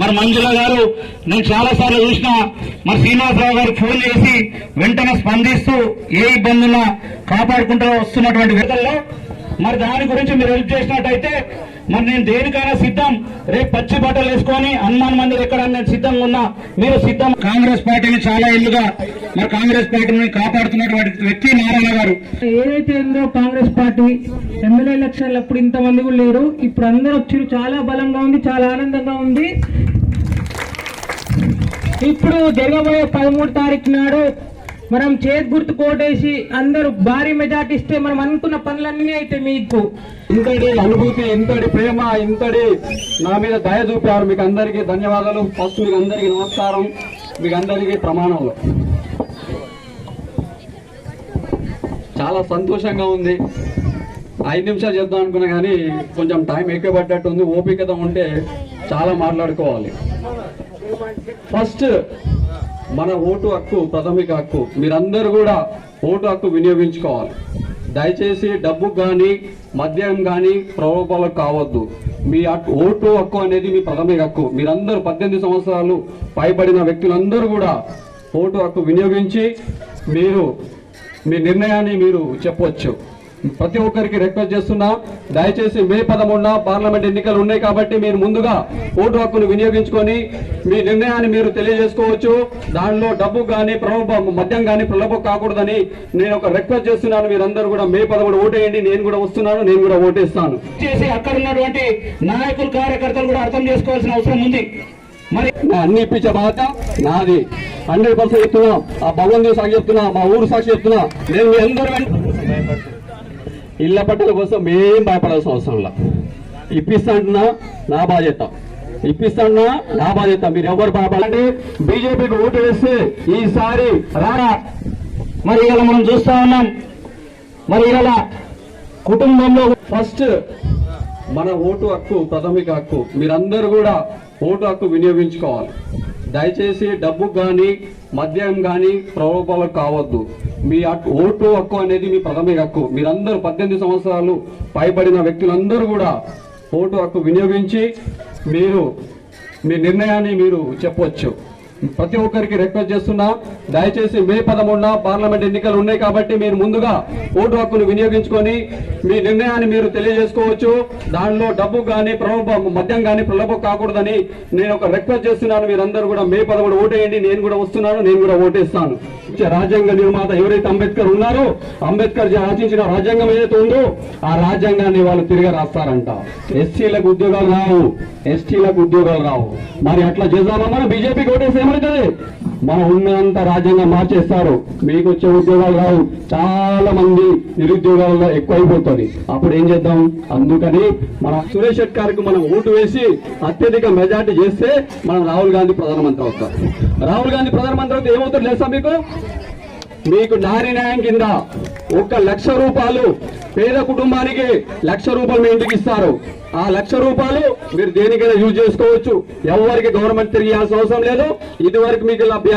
మరి మంజుల గారు నేను చాలా సార్లు చూసిన మరి శ్రీనివాసరావు గారు ఫోన్ చేసి వెంటనే స్పందిస్తూ ఏ ఇబ్బందున్నా కాపాడుకుంటూ వస్తున్నటువంటి విధంలో మరి దాని గురించి మీరు హెల్ప్ చేసినట్టయితే మరి నేను దేనికైనా సిద్ధం రేపు పచ్చి బట్టలు వేసుకొని హనుమాన్ మందిర్ ఎక్కడ నేను సిద్ధంగా ఉన్నా మీరు సిద్ధం. కాంగ్రెస్ పార్టీని చాలా ఇల్లుగా మరి కాంగ్రెస్ పార్టీని కాపాడుతున్నటువంటి వ్యక్తి నారాయణ గారు. ఏదైతే ఉందో కాంగ్రెస్ పార్టీ ఎమ్మెల్యే ఎలక్షన్లు అప్పుడు ఇంతమంది కూడా లేరు. ఇప్పుడు అందరూ వచ్చి చాలా బలంగా ఉంది చాలా ఆనందంగా ఉంది. ఇప్పుడు జరగబోయే పదమూడు తారీఖు నాడు మనం చేతి గుర్తు కోటేసి అందరూ భారీ మెజార్టీ ఇస్తే మనం అనుకున్న పనులన్నీ అయితే మీకు. ఇంతటి అనుభూతి ఇంతటి ప్రేమ ఇంతటి నా మీద దయ చూపారు మీకు అందరికీ ధన్యవాదాలు. ఫస్ట్ మీకు అందరికీ నమస్కారం. మీకు అందరికీ ప్రమాణాలు. చాలా సంతోషంగా ఉంది. ఐదు నిమిషాలు చెప్దాం అనుకున్నా కానీ కొంచెం టైం ఎక్కువ పడ్డట్టు ఉంది ఓపికత ఉంటే చాలా మాట్లాడుకోవాలి. ఫస్ట్ మన ఓటు హక్కు ప్రాథమిక హక్కు. మీరందరూ కూడా ఓటు హక్కు వినియోగించుకోవాలి. దయచేసి డబ్బు కానీ మద్యం కానీ ప్రలోభాలకు కావద్దు. మీ ఓటు హక్కు అనేది మీ ప్రాథమిక హక్కు. మీరందరూ పద్దెనిమిది సంవత్సరాలు పైబడిన వ్యక్తులందరూ కూడా ఓటు హక్కు వినియోగించి మీరు మీ నిర్ణయాన్ని మీరు చెప్పవచ్చు ప్రతి ఒక్కరికి రిక్వెస్ట్ చేస్తున్నా దయచేసి మే పదమూడున పార్లమెంట్ ఎన్నికలు ఉన్నాయి కాబట్టి మీరు ముందుగా ఓటు హక్కును వినియోగించుకొని మీ నిర్ణయాన్ని మీరు తెలియజేసుకోవచ్చు. దానిలో డబ్బు కానీ ప్రలోభ మద్యం కానీ ప్రలోభం కాకూడదని నేను ఒక రిక్వెస్ట్ చేస్తున్నాను. మీరందరూ కూడా మే పదమూడు ఓటేయండి. నేను కూడా వస్తున్నాను నేను కూడా ఓటేస్తాను. చేసి అక్కడ ఉన్నటువంటి నాయకులు కార్యకర్తలు కూడా అర్థం చేసుకోవాల్సిన అవసరం ఉంది. మరి అన్ని ఇప్పించే బాధ్యత నాది. హండ్రెడ్ పర్సెంట్ చెప్తున్నా. ఆ భగవంతుడు సాక్షి చెప్తున్నా మా ఊరు సాక్షి చెప్తున్నా. నేను మీ అందరూ ఇళ్ళ పట్టల కోసం ఏం భయపడాల్సిన అవసరం లా ఇప్పిస్తా అంటున్నా నా బాధ్యత. ఇప్పిస్తా నా బాధ్యత. మీరు ఎవరు భయపడండి? బీజేపీకి ఓటు వేస్తే ఈసారి రారా? మరి ఇలా మనం చూస్తా ఉన్నాం. మరి ఇలా కుటుంబంలో ఫస్ట్ మన ఓటు హక్కు ప్రాథమిక హక్కు. మీరందరూ కూడా ఓటు హక్కు వినియోగించుకోవాలి. దయచేసి డబ్బు కానీ మద్యం కానీ ప్రలోభాలకు కావద్దు. మీ ఓటు హక్కు అనేది మీ ప్రాథమిక హక్కు. మీరందరూ పద్దెనిమిది సంవత్సరాలు పైబడిన వ్యక్తులందరూ కూడా ఓటు హక్కు వినియోగించి మీరు మీ నిర్ణయాన్ని మీరు చెప్పవచ్చు. ప్రతి ఒక్కరికి రిక్వెస్ట్ చేస్తున్నా. దయచేసి మే పదమూడున పార్లమెంట్ ఎన్నికలు ఉన్నాయి కాబట్టి మీరు ముందుగా ఓటు హక్కును వినియోగించుకొని మీ నిర్ణయాన్ని మీరు తెలియజేసుకోవచ్చు. దానిలో డబ్బు కానీ ప్రలోభ మద్యం కానీ ప్రలోభం కాకూడదని నేను ఒక రిక్వెస్ట్ చేస్తున్నాను. మీరందరూ కూడా మే పదమూడు ఓటేయండి. నేను కూడా వస్తున్నాను నేను కూడా ఓటేస్తాను. రాజ్యాంగ నిర్మాత ఎవరైతే అంబేద్కర్ ఉన్నారో అంబేద్కర్ రచించిన రాజ్యాంగం ఏదైతే ఉందో ఆ రాజ్యాంగాన్ని వాళ్ళు తిరిగి రాస్తారంట. ఎస్సీలకు ఉద్యోగాలు రావు. ఎస్టీలకు ఉద్యోగాలు రావు. మరి అట్లా చేద్దామా మనం బీజేపీకి మనం ఉన్నంత రాజ్యాంగం మార్చేస్తారు. మీకు వచ్చే ఉద్యోగాలు రావు. చాలా మంది నిరుద్యోగాలలో ఎక్కువైపోతుంది. అప్పుడు ఏం చేద్దాం? అందుకని మన సురేష్ షెట్కార్కి మనం ఓటు వేసి అత్యధిక మెజార్టీ చేస్తే మనం రాహుల్ గాంధీ ప్రధానమంత్రి అవుతాం. రాహుల్ గాంధీ ప్రధానమంత్రి అవుతే ఏమవుతుంది లేదా మీకు? మీకు నారి న్యాయం కింద ఒక లక్ష రూపాయలు పేద కుటుంబానికి లక్ష రూపాయలు మీ ఇంటికి ఇస్తారు. ఆ లక్ష రూపాయలు మీరు దేనికైనా యూజ్ చేసుకోవచ్చు. ఎవరికి గవర్నమెంట్ తిరిగి అవసరం లేదు. ఇది వరకు మీకు ఇలా